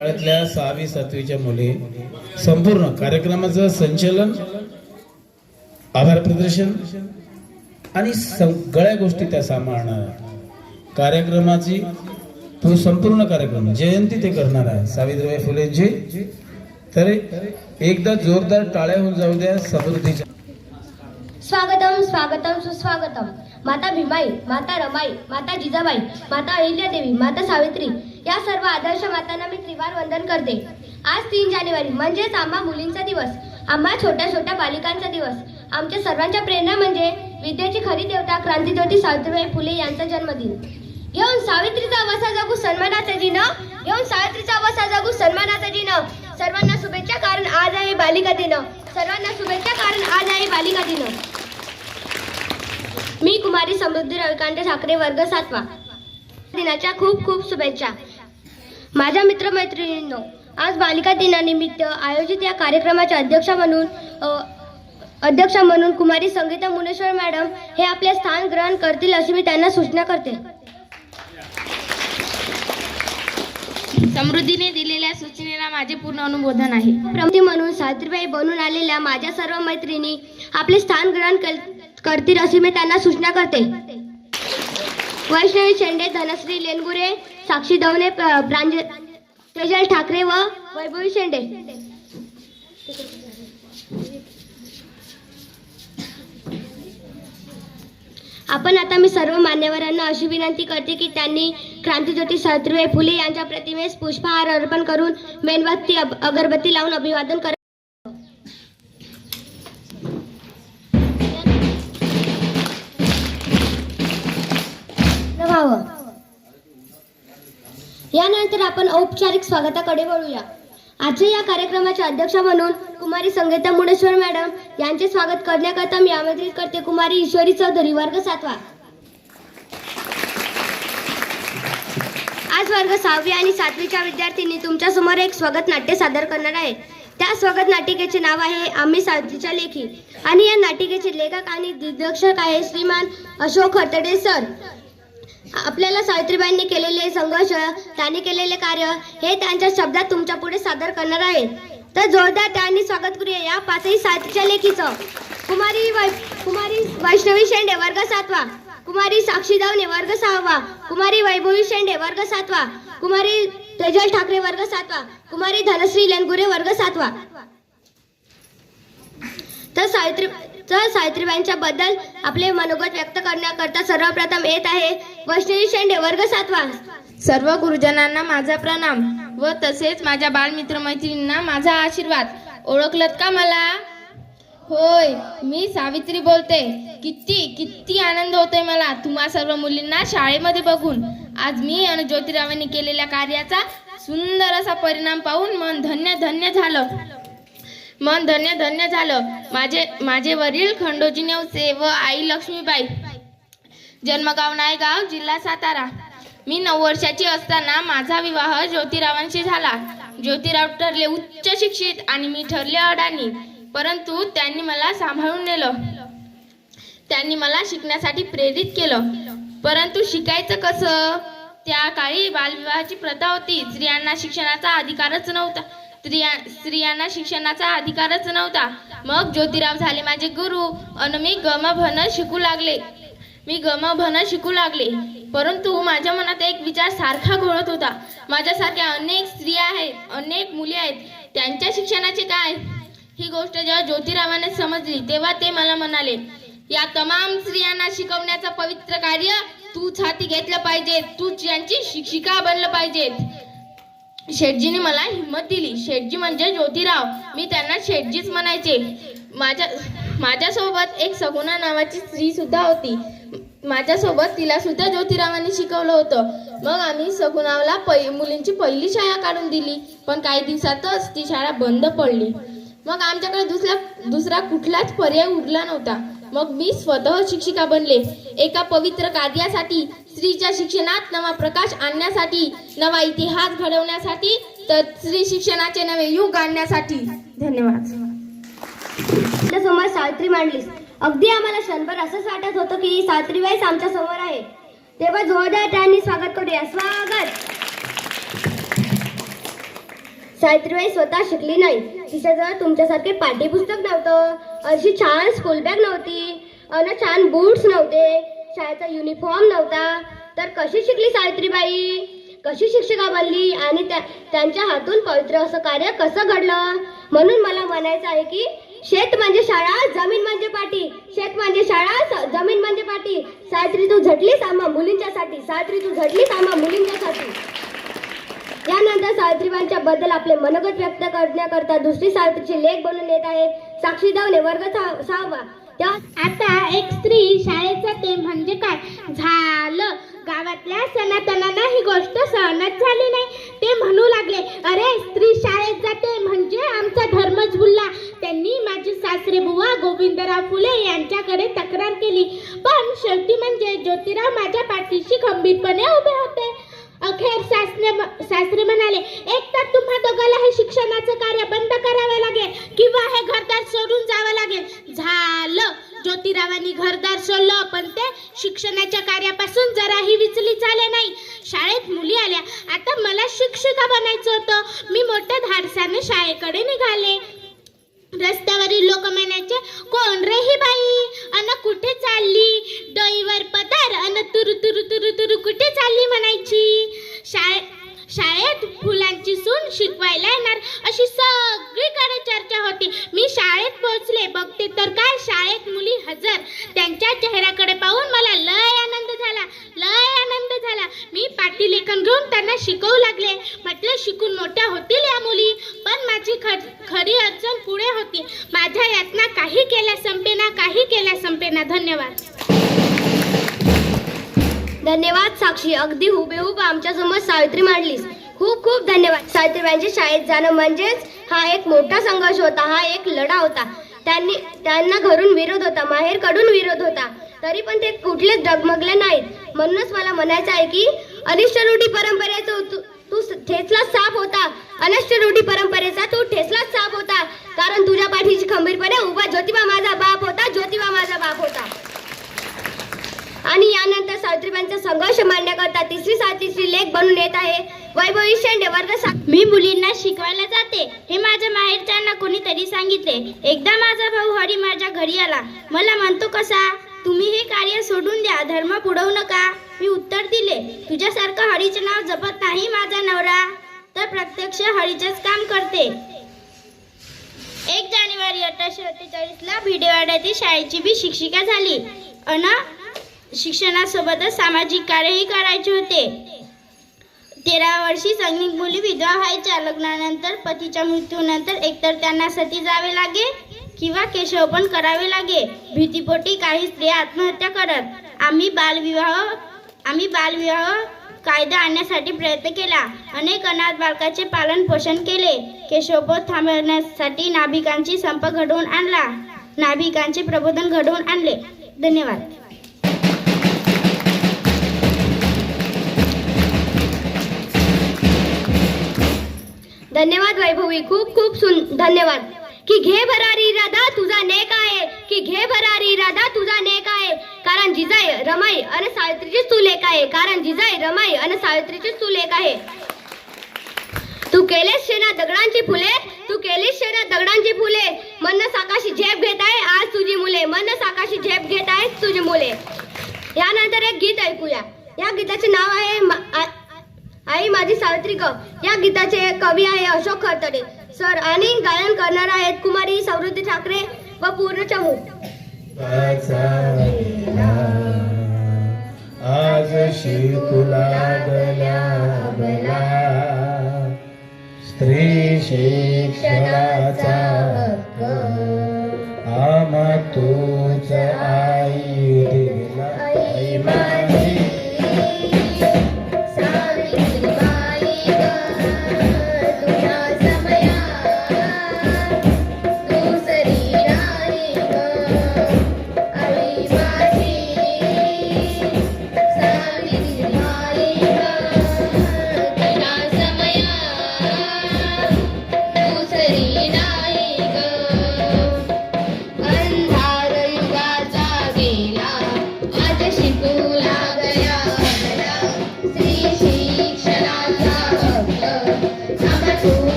शाळेतल्या सहावी सातवीच्या मुली संपूर्ण कार्यक्रमाचं संचलन आभार प्रदर्शन आणि सगळ्या गोष्टी त्या सांभाळणार. कार्यक्रमाची तो संपूर्ण कार्यक्रम जयंती ते करणार आहे. सावित्रीबाई फुलेंची. तर एकदा जोरदार टाळ्या होऊन जाऊ द्या समृद्धीच्या. स्वागतम स्वागतम सुस्वागतम. माता भीमाई माता रमाई माता जिजाबाई माता अहिल्यादेवी माता सावित्री या सर्व आदर्श मातांना मी त्रिवार वंदन करते. आज तीन जानेवारी म्हणजेच आम्हा मुलींचा दिवस आम्हा छोट्या छोट्या बालिकांचा दिवस. आमच्या सर्वांच्या प्रेरणा म्हणजे विद्येची खरी देवता क्रांतीज्योती सावित्रीबाई फुले यांचा जन्मदिन. घेऊन सावित्रीचा वसा जगू सन्मानाचा दिन. घेऊन सावित्रीचा वसा जगू सन्मानाचा दिन. सर्वांना शुभेच्छा कारण आज आहे बालिका दिन. सर्वांना शुभेच्छा कारण आज आहे बालिका दिन. मी कुमारी समृद्धी रविकांत ठाकरे वर्ग सातवा. दिनाच्या खूप खूप शुभेच्छा. माझ्या मित्रमैत्रिणींनो आज बालिका दिनानिमित्त आयोजित या कार्यक्रमाच्या अध्यक्षा म्हणून अध्यक्षा म्हणून कुमारी संगीता मुनेश्वर मॅडम हे आपले स्थान ग्रहण करतील अशी मी त्यांना सूचना करते. समृद्धीने दिलेल्या सूचनेला माझे पूर्ण अनुमोदन आहे. प्रमती म्हणून सावित्रीबाई बनून आलेल्या माझ्या सर्व मैत्रिणी आपले स्थान ग्रहण कर- करतील अशी मी त्यांना सूचना करते. वैष्णवी शेंडे धनश्री लेनगुरे साक्षी दवणे प्र- प्रांज तेजल ठाकरे व वैभवी शेंडे. आपण आता मी सर्व मान्यवरांना अशी विनंती करते की त्यांनी क्रांतीज्योती सावित्रीबाई फुले यांच्या प्रतिमेस पुष्पहार अर्पण करून मेणबत्ती अगरबत्ती लावून अभिवादन कर व्हावं. यानंतर आपण औपचारिक स्वागताकडे वळूया. आजच्या या कार्यक्रमाच्या अध्यक्ष म्हणून कुमारी संगीता मुडेश्वर मॅडम यांचे स्वागत करण्याकरता मी आमंत्रित करते. कुमारी ईश्वरी चौधरी वर्ग सातवा. आज वर्ग सहावी आणि सातवीच्या विद्यार्थ्यांनी तुमच्यासमोर एक स्वागत नाट्य सादर करणार आहे. त्या स्वागत नाटिकेचे नाव आहे आम्ही सातवीच्या लेखी. आणि या नाटिकेचे लेखक आणि दिग्दर्शक आहे श्रीमान अशोक खरतडे सर. आपल्याला सावित्रीबाईंनी केलेले संघर्ष त्यांनी केलेले कार्य हे त्यांच्या शब्दात तुमच्यापुढे सादर करणार आहेत तर जोरदार त्यांनी स्वागत करूया या पाचही सावित्रीच्या लेखीचं. कुमारी वै कुमारी वैष्णवी शेंडे वर्ग सातवा. कुमारी साक्षी दावणे वर्ग सहावा. कुमारी वैभवी शेंडे वर्ग सातवा. कुमारी तेजल ठाकरे वर्ग सातवा. कुमारी धनश्री लेनगुरे वर्ग सातवा. तर सावित्री तर सावित्रीबाईंच्या बद्दल आपले मनोगत व्यक्त करण्याकरता सर्वप्रथम येत आहे वैष्णवी शेंडे वर्ग सातवा सर्व गुरुजनांना माझा प्रणाम व तसेच माझ्या बालमित्र मैत्रिणींना माझा आशीर्वाद. ओळखलत का मला? होय मी सावित्री बोलते. किती किती आनंद होतोय मला. तुम्हा सर्व मुलींना शाळेमध्ये बघून. आज मी आणि ज्योतिरावांनी केलेल्या कार्याचा सुंदर असा परिणाम पाहून मन धन्य धन्य झालं. मन धन्य धन्य झालं. माझे माझे वडील खंडोजी नेवसे व आई लक्ष्मीबाई. जन्मगाव नायगाव जिल्हा सातारा. मी नऊ वर्षाची असताना माझा विवाह ज्योतिरावांशी झाला. ज्योतिराव ठरले उच्च शिक्षित आणि मी ठरले अडाणी. परंतु त्यांनी मला सांभाळून नेलं. त्यांनी मला शिकण्यासाठी प्रेरित केलं. परंतु शिकायचं कसं? त्या काळी बालविवाहाची प्रथा होती. स्त्रियांना शिक्षणाचा अधिकारच नव्हता. स्त्रिया स्त्रियांना शिक्षणाचा अधिकारच नव्हता. मग ज्योतिराव झाले माझे गुरु अन मी गम भन शिकू लागले. मी गम भन शिकू लागले. परंतु माझ्या मनात एक विचार सारखा घोळत होता. माझ्यासारख्या अनेक स्त्रिया आहेत अनेक मुली आहेत. त्यांच्या शिक्षणाचे काय? ही गोष्ट जेव्हा ज्योतिरावाने समजली तेव्हा ते मला म्हणाले या तमाम स्त्रियांना शिकवण्याचं पवित्र कार्य तूच हाती घेतलं पाहिजे तूच यांची शिक्षिका बनलं पाहिजे शेठजीने मला हिंमत दिली. शेठजी म्हणजे ज्योतिराव. मी त्यांना शेठजीच म्हणायचे. माझ्या माझ्यासोबत एक सगुणा नावाची स्त्री सुद्धा होती. माझ्यासोबत तिला सुद्धा ज्योतिरावांनी शिकवलं होतं. मग आम्ही सगुणावला पै मुलींची पहिली शाळा काढून दिली. पण काही दिवसातच ती शाळा बंद पडली. मग आमच्याकडे दुसरा दुसरा कुठलाच पर्याय उरला नव्हता. मग मी स्वतः शिक्षिका बनले. एका पवित्र कार्यासाठी स्त्रीच्या शिक्षणात नवा प्रकाश आणण्यासाठी नवा इतिहास घडवण्यासाठी तर स्त्री शिक्षणाचे नवे युग आणण्यासाठी. धन्यवाद. समोर सावित्री मांडलीस. अगदी आम्हाला क्षणभर असंच वाटत होतं की सावित्रीबाईच आमच्यासमोर आहे. तेव्हा जोरदार त्यांनी स्वागत करूया. स्वागत! सावित्रीबाई स्वतः शिकली नाही. तिच्याजवळ तुमच्यासारखे पाठ्यपुस्तक नव्हतं. अशी छान स्कूल बॅग नव्हती. अन छान बूट्स नव्हते. शाळेचा युनिफॉर्म नव्हता. तर कशी शिकली सावित्रीबाई? कशी शिक्षिका बनली? आणि त्या त्यांच्या हातून पवित्र असं कार्य कसं घडलं? म्हणून मला म्हणायचं आहे की शेत म्हणजे शाळा जमीन म्हणजे पाठी शेत म्हणजे शाळा स- जमीन म्हणजे पाठी सावित्री तू झटलीस आम्हा मुलींच्यासाठी? सावित्री तू झटलीस आम्हा मुलींच्यासाठी? यानंतर सावित्रीबाईंच्या बद्दल आपले मनोगत व्यक्त करण्याकरता दुसरी सावित्रीची लेख बनून येत आहे. साक्षी धावणे वर्ग सहावा. आता एक स्त्री शाळेचा ते म्हणजे काय? झालं. गावातल्या सनातनांना ही गोष्ट सहनच झाली नाही. ते म्हणू लागले अरे स्त्री शाळेत जाते म्हणजे आमचा धर्मच बुलला त्यांनी माझी सासरे बुवा गोविंदराव फुले यांच्याकडे तक्रार केली. पण शेवटी म्हणजे ज्योतिराव माझ्या पाठीशी खंबीरपणे उभे होते. अखेर सासरे सासरे म्हणाले एक तर तुम्हा दोघाला हे शिक्षणाचं कार्य बंद करावे लागेल किंवा हे घरदार सोडून जावं लागेल. झालं. ज्योतिरावांनी घरदार सोडलं पण ते शिक्षणाच्या कार्यापासून जराही विचली झाले नाही. शाळेत मुली आल्या. आता मला शिक्षिका बनायचं होतं. मी मोठ्या धाडसाने शाळेकडे निघाले रस्त्यावरील लोक म्हणायचे कोण रे ही बाई अन कुठे चालली डोईवर पदार अन तुरु तुरु तुरु तुरु कुठे चालली म्हणायची शाळे शाळेत फुलांची सून शिकवायला येणार अशी सगळीकडे चर्चा होती मी शाळेत पोहोचले बघते तर काय शाळेत मुली हजर त्यांच्या चेहऱ्याकडे पाहून मला लय आनंद झाला लय आनंद झाला मी पाटीलेखन घेऊन त्यांना शिकवू लागले म्हटलं शिकून मोठ्या होतील या मुली पण माझी खर खरी अडचण पुढे होती माझ्या यातना काही केल्या संपेना काही केल्या संपेना धन्यवाद धन्यवाद साक्षी अगदी हुबेहूब आमच्यासमोर सावित्री मांडलीस खूप खूप धन्यवाद सावित्रीबाईंच्या शाळेत जाणं म्हणजेच हा एक मोठा संघर्ष होता हा एक लढा होता. त्यांनी त्यांना घरून विरोध होता माहेरकडून विरोध होता. तरी पण ते कुठलेच डगमगले नाहीत. म्हणूनच मला म्हणायचं आहे की अनिष्ट रूढी परंपरेचा तू तू ठेचला साप होता. अनिष्ट रूढी परंपरेचा तू ठेचलाच साप होता. कारण तुझ्या पाठीची खंबीरपणे उभा ज्योतिबा माझा बाप होता ज्योतिबा माझा बाप होता. आणि यानंतर सावित्रीबाईंचा संघर्ष मांडण्याकरता तिसरी सातीची लेख बनून येत आहे. वैभवी शेंडे वर्ग मी मुलींना शिकवायला जाते हे माझ्या माहेरच्यांना कोणीतरी सांगितले. एकदा माझा भाऊ हरी माझ्या घरी आला. मला म्हणतो कसा? तुम्ही हे कार्य सोडून द्या धर्म पुढवू नका. मी उत्तर दिले तुझ्यासारखं हरीचे नाव जपत नाही माझा नवरा तर प्रत्यक्ष हरीचेच काम करते. एक जानेवारी अठराशे अठ्ठेचाळीसला भिडेवाड्यातील शाळेची बी शिक्षिका झाली. अन शिक्षणासोबतच सामाजिक कार्यही करायचे होते. तेरा वर्षी सैनिक मुली विधवा व्हायच्या लग्नानंतर पतीच्या मृत्यूनंतर एकतर त्यांना सती जावे लागे किंवा केशवपण करावे लागे. भीतीपोटी काही स्त्रिया आत्महत्या करत. आम्ही बालविवाह आम्ही बालविवाह कायदा आणण्यासाठी प्रयत्न केला. अनेक अनाथ बालकाचे पालन पोषण केले. केशवपोत थांबवण्यासाठी नाभिकांची संप घडवून आणला. नाभिकांचे प्रबोधन घडवून आणले. धन्यवाद. धन्यवाद वैभवी खूप खूप सुन धन्यवाद. की घे भरारी राधा तुझा नेक आहे. की घे भरारी राधा तुझा नेक आहे. कारण जिजाई रमाई आणि सावित्रीचीच तू लेख आहे. कारण जिजाई रमाई आणि सावित्रीचीच तू लेख आहे. तू केलेस शेना दगडांची फुले तू केलीस शेना दगडांची फुले. मन साकाशी झेप घेत आहे आज तुझी मुले. मन साकाशी झेप घेत आहेत तुझी मुले. यानंतर एक गीत ऐकूया. या गीताचे नाव आहे आई माझी सावित्री कव या गीताचे कवी आहे अशोक खरतडे. सर आणि गायन करणार आहेत कुमारी समृद्धी ठाकरे व पूर्ण चमू. आज शिकुला गला स्त्री शिक्षणाचा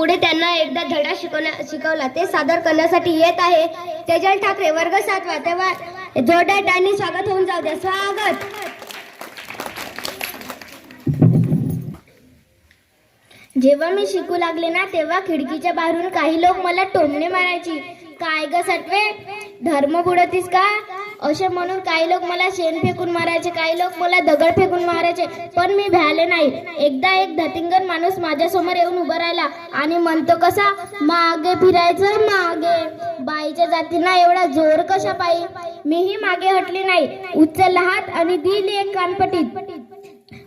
पुढे त्यांना एकदा धडा शिकवण्या शिकवला. ते सादर करण्यासाठी येत आहे. तेजल ठाकरे वर्ग सातवा तेव्हा जोरदार टाळणी स्वागत होऊन जाऊ द्या. स्वागत! जेव्हा मी शिकू लागले ना तेव्हा खिडकीच्या बाहेरून काही लोक मला टोमणे मारायची. काय ग सटवे? धर्म बुडतीस का? असे म्हणून काही लोक मला शेण फेकून मारायचे काही लोक मला दगड फेकून मारायचे पण मी भ्याले नाही. एकदा एक धतिंगन माणूस माझ्यासमोर येऊन उभा राहिला आणि म्हणतो कसा? मागे फिरायचं मागे. बाईच्या जातींना एवढा जोर कशा पायी? मीही मागे हटली नाही. उचलला हात आणि दिली एक कानपटीत.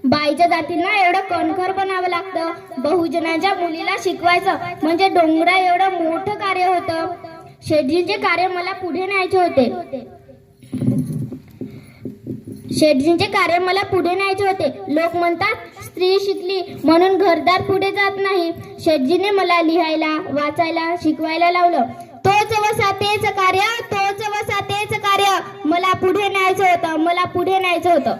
बाईच्या जातींना एवढं कणखर बनावं लागतं. बहुजनाच्या मुलीला शिकवायचं. म्हणजे डोंगरा एवढं मोठं कार्य होतं. शेठजींचे कार्य मला पुढे न्यायचे होते. शेटजींचे कार्य मला पुढे न्यायचे होते. लोक म्हणतात स्त्री शिकली म्हणून घरदार पुढे जात नाही. शेटजीने मला लिहायला वाचायला शिकवायला लावलं. तोच वसा तेच कार्य तोच वसा तेच कार्य. मला पुढे न्यायचं होतं मला पुढे न्यायचं होतं.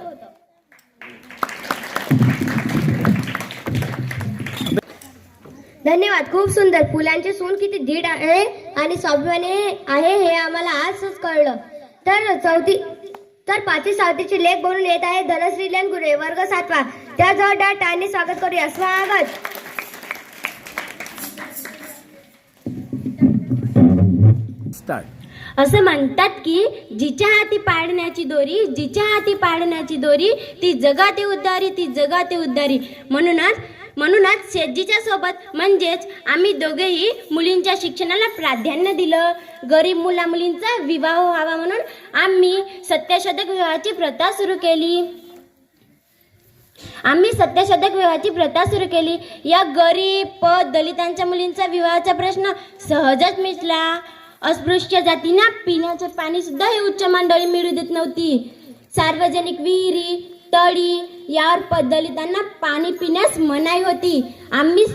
धन्यवाद. खूप सुंदर. फुलांचे सून किती दीड आहे आणि स्वाभिमानी आहे हे आम्हाला आजच कळलं. तर चौथी तर पाचवी सावतीचे लेख बोलून येत आहे धनश्री लेनगुरे वर्ग सातवा. त्या जोरदार टाळणी स्वागत करूया. स्वागत! असं म्हणतात की जिच्या हाती पाडण्याची दोरी जिच्या हाती पाडण्याची दोरी ती जगाते उद्धारी ती जगाते उद्धारी. म्हणूनच म्हणूनच शेतजीच्या सोबत म्हणजेच आम्ही दोघेही मुलींच्या शिक्षणाला प्राधान्य दिलं. गरीब मुला मुलींचा विवाह व्हावा म्हणून आम्ही सत्यशतक विवाहाची प्रथा सुरू केली. आम्ही सत्यशतक विवाहाची प्रथा सुरू केली. या गरीब पद दलितांच्या मुलींचा विवाहाचा प्रश्न सहजच मिटला. अस्पृश्य जातींना पिण्याचे पाणी सुद्धा ही उच्च मंडळी मिळू देत नव्हती. सार्वजनिक विहिरी तळी यावर दलितांना पाणी पिण्यास मनाई होती. आम्ही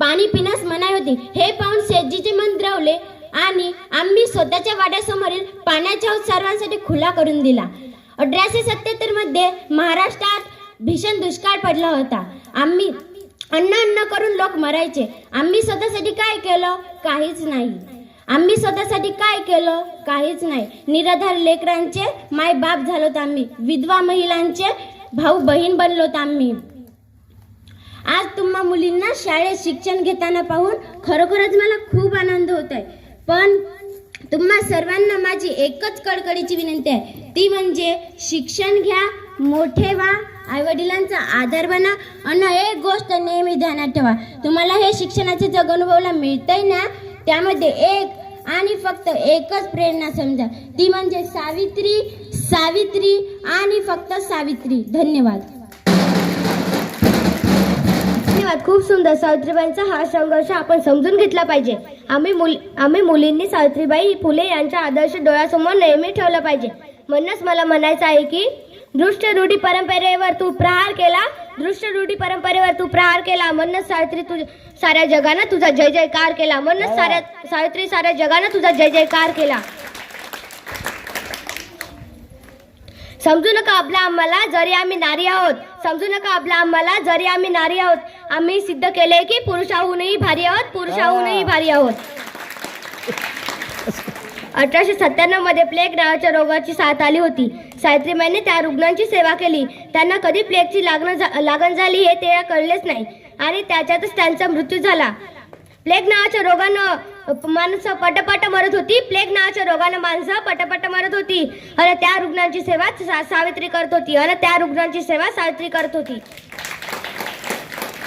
पाणी पिण्यास मनाई होती. हे पाहून शेतजीचे मन द्रवले आणि आम्ही स्वतःच्या वाड्यासमोरील पाण्याचा सर्वांसाठी खुला करून दिला. अठराशे सत्याहत्तरमध्ये महाराष्ट्रात भीषण दुष्काळ पडला होता. आम्ही अन्न अन्न करून लोक मरायचे. आम्ही स्वतःसाठी काय केलं? काहीच नाही. आम्ही स्वतःसाठी काय केलं? काहीच नाही. निराधार लेकरांचे माय बाप झालोत आम्ही. विधवा महिलांचे भाऊ बहीण बनलोत आम्ही. आज तुम्हा मुलींना शाळेत शिक्षण घेताना पाहून खरोखरच मला खूप आनंद होत आहे. पण तुम्हा सर्वांना माझी एकच कडकडीची विनंती आहे. ती म्हणजे शिक्षण घ्या मोठे व्हा आईवडिलांचा आधार बना आणि एक गोष्ट नेहमी ध्यानात ठेवा. तुम्हाला हे शिक्षणाचे जग अनुभवला मिळतंय ना? त्यामध्ये एक आणि फक्त एकच प्रेरणा समजा. ती म्हणजे सावित्री सावित्री आणि फक्त सावित्री. धन्यवाद. धन्यवाद. खूप सुंदर. सावित्रीबाईंचा हा संघर्ष आपण समजून घेतला पाहिजे. आम्ही मुल आम्ही मुलींनी सावित्रीबाई फुले यांचा आदर्श डोळ्यासमोर नेहमी ठेवला पाहिजे. म्हणूनच मला म्हणायचं आहे की दृष्ट रूढी परंपरेवर तू प्रहार केला. दृष्ट रूढी परंपरेवर तू प्रहार केला. म्हणूनच सावित्री तुझ साऱ्या जगानं तुझा जय जयकार केला. म्हणूनच साऱ्या सावित्री साऱ्या जगानं तुझा जय जयकार केला. समजू नका आपला आम्हाला जरी आम्ही नारी आहोत. समजू नका आपला आम्हाला जरी आम्ही नारी आहोत. आम्ही सिद्ध केले की पुरुषाहूनही भारी आहोत पुरुषाहूनही भारी आहोत. अठराशे सत्त्याण्णवमध्ये प्लेग नावाच्या रोगाची साथ आली होती. सावित्रीबाईंनी त्या रुग्णांची सेवा केली. त्यांना कधी प्लेगची लागण लागण झाली हे ते कळलेच नाही आणि त्याच्यातच त्यांचा मृत्यू झाला. प्लेग नावाच्या रोगानं माणसं पटपट मरत होती. प्लेग नावाच्या रोगानं माणसं पटपट मरत होती. आणि त्या रुग्णांची सेवा सा- सावित्री करत होती. आणि त्या रुग्णांची सेवा सावित्री करत होती.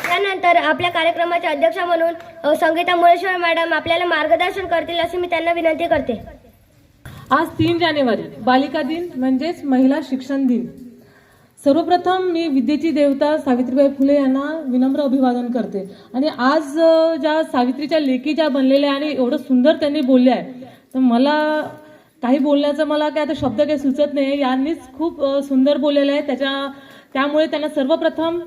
त्यानंतर आपल्या कार्यक्रमाच्या अध्यक्षा म्हणून संगीता मुळेश्वर मॅडम आपल्याला मार्गदर्शन करतील अशी मी त्यांना विनंती करते. आज तीन जानेवारी बालिका दिन म्हणजेच महिला शिक्षण दिन. सर्वप्रथम मी विद्येची देवता सावित्रीबाई फुले यांना विनम्र अभिवादन करते. आणि आज ज्या सावित्रीच्या लेखी ज्या बनलेल्या आणि एवढं सुंदर त्यांनी बोलले आहे तर मला काही बोलण्याचं मला काय आता शब्द काही सुचत नाही. यांनीच खूप सुंदर बोललेलं आहे. त्याच्या त्यामुळे त्यांना सर्वप्रथम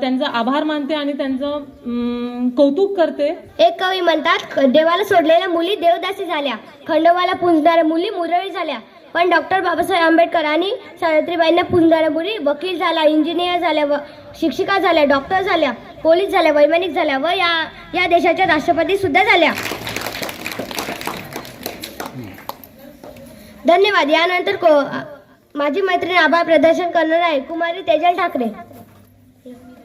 त्यांचा आभार मानते आणि त्यांचं कौतुक करते. एक कवी म्हणतात देवाला सोडलेल्या मुली देवदासी झाल्या खंडोबाला पुंजणाऱ्या मुली मुरळी झाल्या. पण डॉक्टर बाबासाहेब आंबेडकर आणि सावित्रीबाईंना मुली वकील झाल्या इंजिनियर झाल्या व शिक्षिका झाल्या डॉक्टर झाल्या पोलीस झाल्या वैमानिक झाल्या व या या देशाच्या राष्ट्रपती सुद्धा झाल्या. धन्यवाद. यानंतर को माझी मैत्रीण आभार प्रदर्शन करणार आहे. कुमारी तेजल ठाकरे.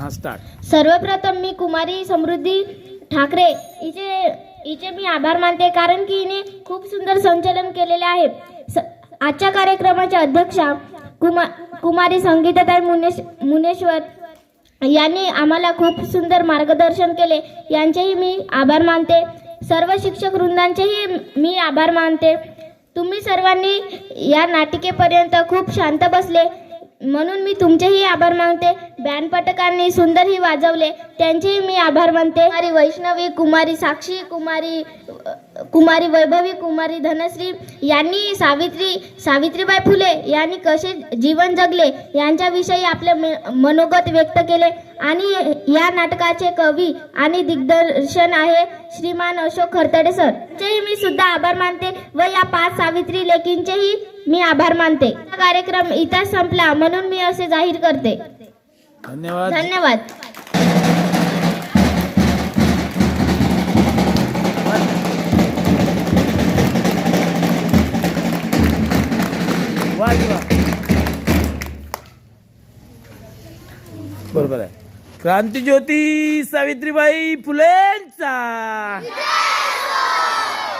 हा स्टार्ट सर्वप्रथम मी कुमारी समृद्धी ठाकरे. हिचे हिचे मी आभार मानते कारण की हिने खूप सुंदर संचलन केलेले आहे. स- आजच्या कार्यक्रमाच्या अध्यक्षा कुमा कुमारी संगीताताई मुनेश मुनेश्वर यांनी आम्हाला खूप सुंदर मार्गदर्शन केले. यांचेही मी आभार मानते. सर्व शिक्षक वृंदांचेही मी आभार मानते. तुम्ही सर्वांनी या नाटिकेपर्यंत खूप शांत बसले. म्हणून मी तुमचेही आभार मानते. बॅनपटकांनी सुंदरही वाजवले. त्यांचेही मी आभार मानते. कुमारी वैष्णवी कुमारी साक्षी कुमारी कुमारी वैभवी कुमारी धनश्री यांनी सावित्री सावित्रीबाई फुले यांनी कसे जीवन जगले यांच्याविषयी आपले मनोगत व्यक्त केले. आणि या नाटकाचे कवी आणि दिग्दर्शन आहे श्रीमान अशोक खरतडे सर. यांचेही मी सुद्धा आभार मानते व या पाच सावित्री लेकींचेही मी आभार मानते. हा कार्यक्रम इथंच संपला. म्हणून मी असे जाहीर करते. धन्यवाद. धन्यवाद. बरोबर आहे. क्रांतीज्योती सावित्रीबाई फुलेंचा.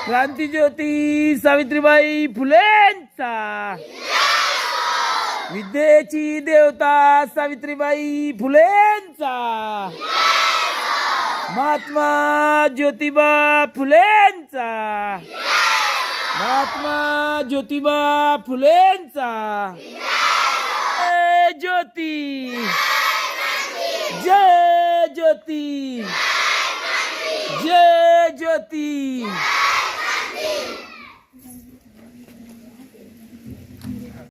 क्रांतीज्योती सावित्रीबाई फुलेंचा. विद्येची देवता सावित्रीबाई फुलेंचा. महात्मा ज्योतिबा फुलेंचा. महात्मा ज्योतिबा फुलेंचा. जय ज्योती. जय ज्योती. जय ज्योती.